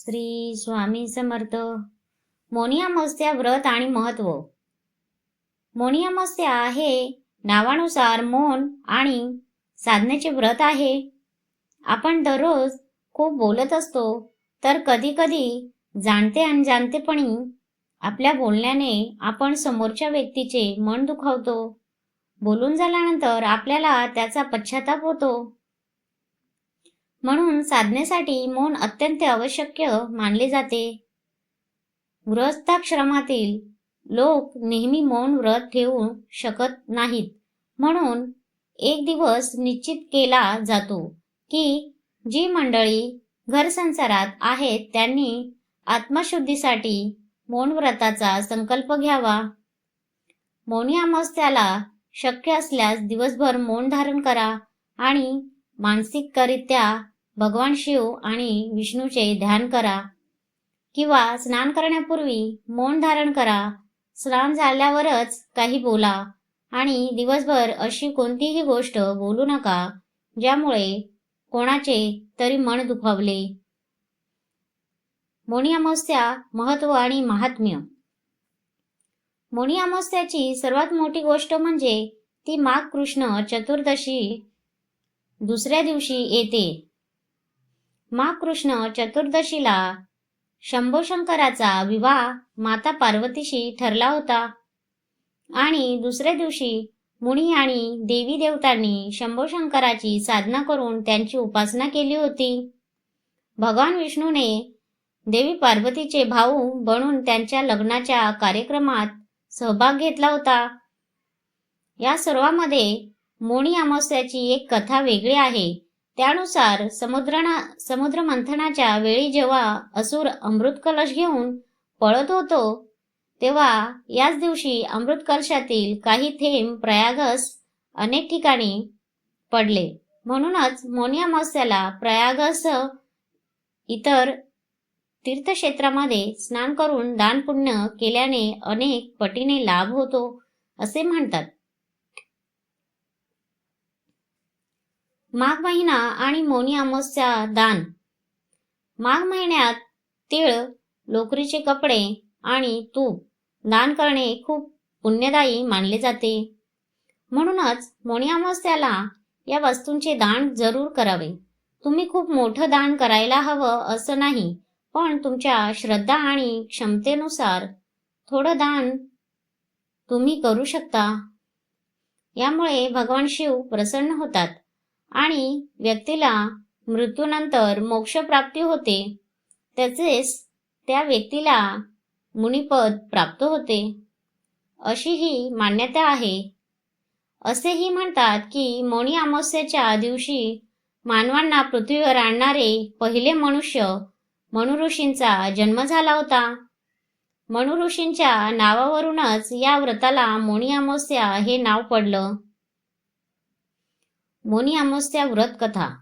श्री स्वामी समर्थ. मोनी अमावस्या व्रत आणि महत्त्व. मोनी अमावस्या हे नावानुसार मौन आणि साधनेचे व्रत आहे. आपण दररोज खूप बोलत असतो तर कधी कधी जाणते अनजाणतेपणी आपल्या बोलण्याने आपण समोरच्या व्यक्तीचे मन दुखावतो. बोलून झाल्यानंतर आपल्याला त्याचा पश्चाताप होतो. म्हणून साधनेसाठी मौन अत्यंत आवश्यक मानले जाते. गृहस्थाश्रमातील लोक नेहमी मौन व्रत ठेवू शकत नाहीत. म्हणून एक दिवस निश्चित केला जातो की जी मंडळी घरसंसारात आहेत त्यांनी आत्मशुद्धीसाठी मौन व्रताचा संकल्प घ्यावा. मौनी अमावस्याला शक्य असल्यास दिवसभर मौन धारण करा आणि मानसिकरित्या भगवान शिव आणि विष्णूचे ध्यान करा. किंवा स्नान करण्यापूर्वी मौन धारण करा. स्नान झाल्यावरच काही बोला. आणि दिवसभर अशी कोणतीही गोष्ट बोलू नका ज्यामुळे कोणाचे तरी मन दुखावले. मोनी अमावस्या महत्त्व आणि महात्म्य. मोनी अमावस्याची सर्वात मोठी गोष्ट म्हणजे ती माघ कृष्ण चतुर्दशी दुसऱ्या दिवशी येते. मा कृष्ण चतुर्दशीला शंभोशंकराचा विवाह माता पार्वतीशी ठरला होता. आणि दुसऱ्या दिवशी मुनी आणि देवी देवतांनी शंभोशंकराची साधना करून त्यांची उपासना केली होती. भगवान विष्णूने देवी पार्वतीचे भाऊ बनून त्यांच्या लग्नाच्या कार्यक्रमात सहभाग घेतला होता. या सर्वांमध्ये मोणी अमावस्याची एक कथा वेगळी आहे. त्यानुसार समुद्रणा समुद्र मंथनाच्या वेळी जेव्हा असुर अमृत कलश घेऊन पळत होतो तेव्हा याच दिवशी अमृत कलशातील काही थेंब प्रयागस अनेक ठिकाणी पडले. म्हणूनच मोनी अमावस्याला प्रयागस इतर तीर्थक्षेत्रामध्ये स्नान करून दानपुण्य केल्याने अनेक पटीने लाभ होतो असे म्हणतात. माघ महिना आणि मौनी अमावस्या दान. माघ महिन्यात तीळ लोकरीचे कपडे आणि तूप दान करणे खूप पुण्यदायी मानले जाते. म्हणूनच मोनी अमावस्याला या वस्तूंचे दान जरूर करावे. तुम्ही खूप मोठं दान करायला हवं असं नाही पण तुमच्या श्रद्धा आणि क्षमतेनुसार थोडं दान तुम्ही करू शकता. यामुळे भगवान शिव प्रसन्न होतात. आणि व्यक्तीला मृत्यूनंतर मोक्षप्राप्ती होते. तसेच त्या व्यक्तीला मुनिपद प्राप्त होते. अशी ही मान्यता आहे. असेही म्हणतात की मोनी अमावस्याच्या दिवशी मानवांना पृथ्वीवर आणणारे पहिले मनुष्य मनु ऋषींचा जन्म झाला होता. मनु ऋषींच्या नावावरूनच या व्रताला मोणी अमावस्या हे नाव पडलं. मोनी अमावस्या व्रत कथा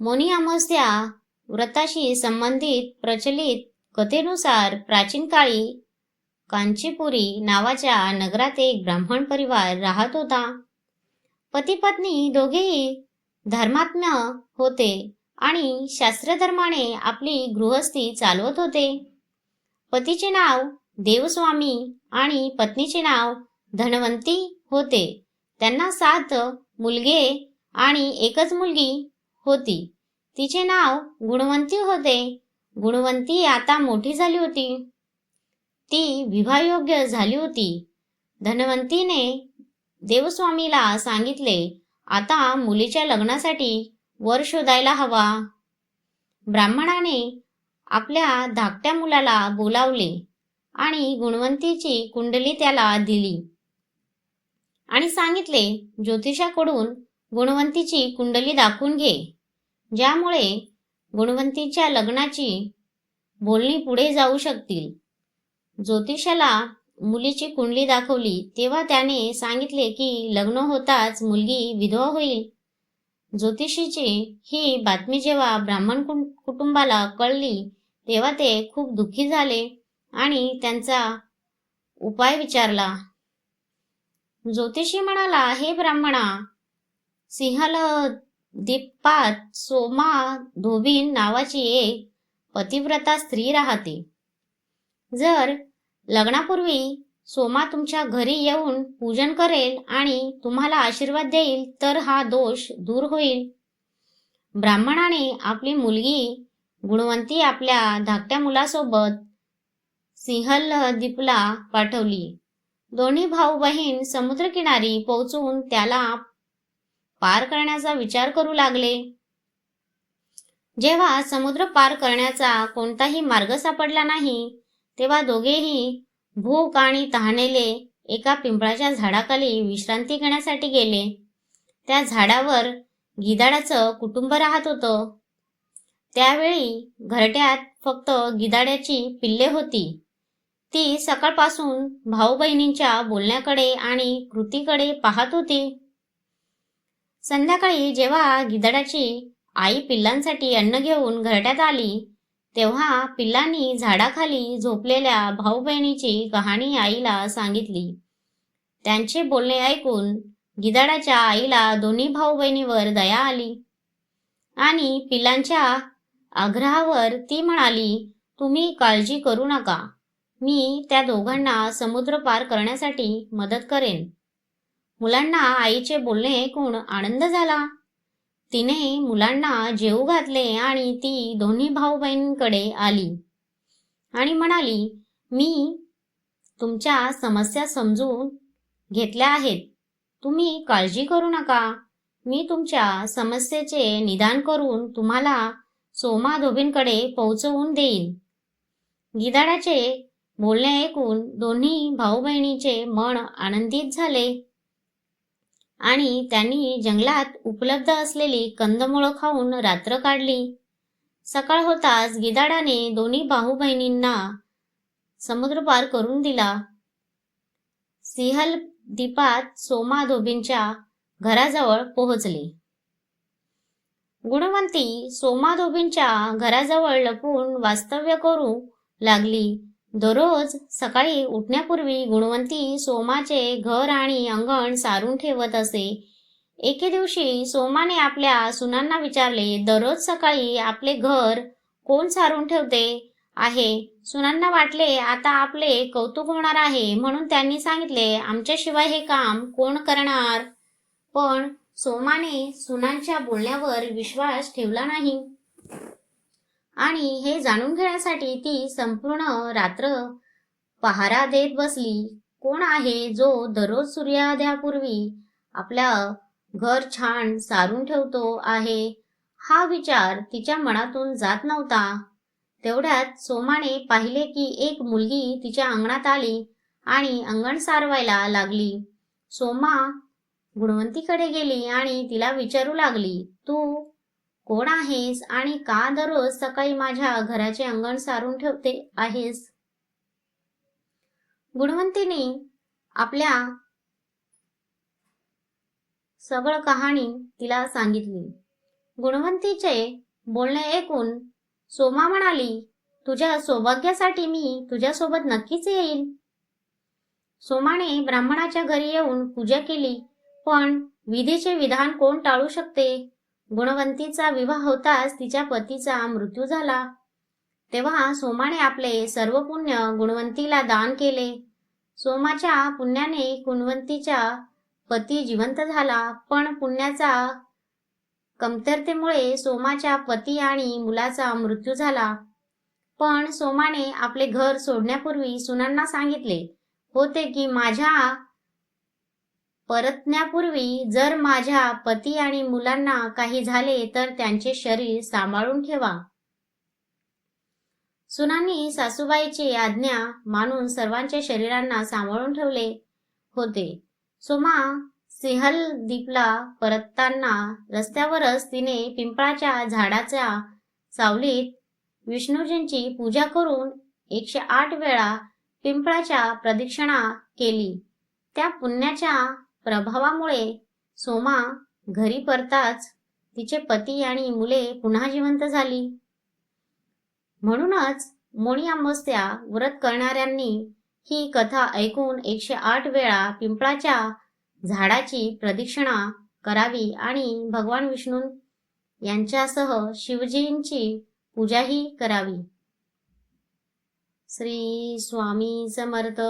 मोनी अमावस्या व्रताशी संबंधित प्रचलित कथेनुसार प्राचीन काळी कांचीपुरी नावाच्या नगरात एक ब्राह्मण परिवार राहत होता. पती पत्नी दोघेही धर्मात्म्य होते आणि शास्त्रधर्माने आपली गृहस्थी चालवत होते. पतीचे नाव देवस्वामी आणि पत्नीचे नाव धनवंती होते. त्यांना सात मुलगे आणि एकच मुलगी होती. तिचे नाव गुणवंती होते. गुणवंती आता मोठी झाली होती. ती विवाहयोग्य झाली होती. धनवंतीने देवस्वामीला सांगितले आता मुलीच्या लग्नासाठी वर शोधायला हवा. ब्राह्मणाने आपल्या धाकट्या मुलाला बोलावले आणि गुणवंतीची कुंडली त्याला दिली. आणि सांगितले ज्योतिषाकडून गुणवंतीची कुंडली दाखवून घे ज्यामुळे गुणवंतीच्या लग्नाची बोलणी पुढे जाऊ शकतील. ज्योतिषाला मुलीची कुंडली दाखवली तेव्हा त्याने सांगितले की लग्न होताच मुलगी विधवा होईल. ज्योतिषीची ही बातमी जेव्हा ब्राह्मण कुटुंबाला कळली तेव्हा ते खूप दुःखी झाले आणि त्यांचा उपाय विचारला. ज्योतिषी म्हणाला हे ब्राह्मणा सिंहल दीपात सोमा धोबीन नावाची एक पतिव्रता स्त्री राहते. जर लग्नापूर्वी सोमा तुमच्या घरी येऊन पूजन करेल आणि तुम्हाला आशीर्वाद देईल तर हा दोष दूर होईल. ब्राह्मणाने आपली मुलगी गुणवंती आपल्या धाकट्या मुलासोबत सिंहल दीपला पाठवली. दोन्ही भाऊ बहीण समुद्रकिनारी पोहोचून त्याला पार करण्याचा विचार करू लागले. जेव्हा समुद्र पार करण्याचा कोणताही मार्ग सापडला नाही तेव्हा दोघेही भूक आणि तहानेले एका पिंपळाच्या झाडाखाली विश्रांती घेण्यासाठी गेले. त्या झाडावर गिधाडाचं कुटुंब राहत होतं. त्यावेळी घरट्यात फक्त गिधाड्याची पिल्ले होती. ती सकाळपासून भाऊ बहिणींच्या बोलण्याकडे आणि कृतीकडे पाहत होती. संध्याकाळी जेव्हा गिधाडाची आई पिल्लांसाठी अन्न घेऊन घरट्यात आली तेव्हा पिल्लांनी झाडाखाली झोपलेल्या भाऊ बहिणीची कहाणी आईला सांगितली. त्यांचे बोलणे ऐकून गिधाडाच्या आईला दोन्ही भाऊ बहिणीवर दया आली आणि पिल्लांच्या आग्रहावर ती म्हणाली तुम्ही काळजी करू नका. मी त्या दोघांना समुद्र पार करण्यासाठी मदत करेन. मुलांना आईचे बोलणे ऐकून आनंद झाला. तिने मुलांना जेवू घातले आणि ती दोन्ही भाऊ बहिणींकडे आली आणि म्हणाली मी तुमच्या समस्या समजून घेतल्या आहेत. तुम्ही काळजी करू नका. मी तुमच्या समस्येचे निदान करून तुम्हाला सोमा धोबींकडे पोहोचवून देईन. गिधाडाचे बोलणे ऐकून दोन्ही भाऊ बहिणीचे मन आनंदित झाले. आणि त्यांनी जंगलात उपलब्ध असलेली कंदमुळं खाऊन रात्र काढली. सकाळ होताच गिधाडाने दोन्ही भाऊ बहिणींना समुद्र पार करून दिला. सिंहल दीपात सोमा धोबींच्या घराजवळ पोहोचले. गुणवंती सोमा धोबींच्या घराजवळ लपून वास्तव्य करू लागली. दररोज सकाळी उठण्यापूर्वी गुणवंती सोमाचे घर आणि अंगण सारून ठेवत असे. एके दिवशी सोमाने आपल्या सुनांना विचारले दररोज सकाळी आपले घर कोण सारून ठेवते? आहे. सुनांना वाटले आता आपले कौतुक होणार आहे. म्हणून त्यांनी सांगितले आमच्याशिवाय हे काम कोण करणार? पण सोमाने सुनांच्या बोलण्यावर विश्वास ठेवला नाही. आणि हे जाणून घेण्यासाठी ती संपूर्ण रात्र पहारा देत बसली. कोण आहे जो दररोज सूर्योदयापूर्वी आपल्या घर छान सारून ठेवतो आहे? हा विचार तिच्या मनातून जात नव्हता. तेवढ्यात सोमाने पाहिले की एक मुलगी तिच्या अंगणात आली आणि अंगण सारवायला लागली. सोमा गुणवंतीकडे गेली आणि तिला विचारू लागली तू कोण आहेस आणि का दररोज सकाळी माझ्या घराचे अंगण सारून ठेवते आहेस? गुणवंतीने आपल्या सगळं कहाणी तिला सांगितली. गुणवंतीचे बोलणे ऐकून सोमा म्हणाली तुझ्या सौभाग्यासाठी मी तुझ्यासोबत नक्कीच येईल. सोमाने ब्राह्मणाच्या घरी येऊन पूजा केली पण विधीचे विधान कोण टाळू शकते? गुणवंतीचा विवाह होताच तिच्या पतीचा मृत्यू झाला. तेव्हा सोमाने आपले सर्व पुण्य गुणवंतीला दान केले. सोमाच्या पुण्याने गुणवंतीच्या पती जिवंत झाला पण पुण्याचा कमतरतेमुळे सोमाच्या पती आणि मुलाचा मृत्यू झाला. पण सोमाने आपले घर सोडण्यापूर्वी सुनांना सांगितले होते की माझ्या परतण्यापूर्वी जर माझ्या पती आणि मुलांना काही झाले तर त्यांचे शरीर सांभाळून ठेवा. सुनांनी सासूबाईची आज्ञा मानून सर्वांच्या शरीरांना सांभाळून ठेवले होते. सोमा सिंहल दीपला परतताना रस्त्यावरच तिने पिंपळाच्या झाडाच्या सावलीत विष्णूजींची पूजा करून एकशे आठ वेळा पिंपळाच्या प्रदक्षिणा केली. त्या पुण्याच्या प्रभावामुळे सोमा घरी परताच तिचे पती आणि मुले पुन्हा जिवंत झाली. म्हणूनच मोणी अमावस्या व्रत करणाऱ्यांनी ही कथा ऐकून एकशे आठ वेळा पिंपळाच्या झाडाची प्रदक्षिणा करावी आणि भगवान विष्णू यांच्यासह शिवजींची पूजाही करावी. श्री स्वामी समर्थ.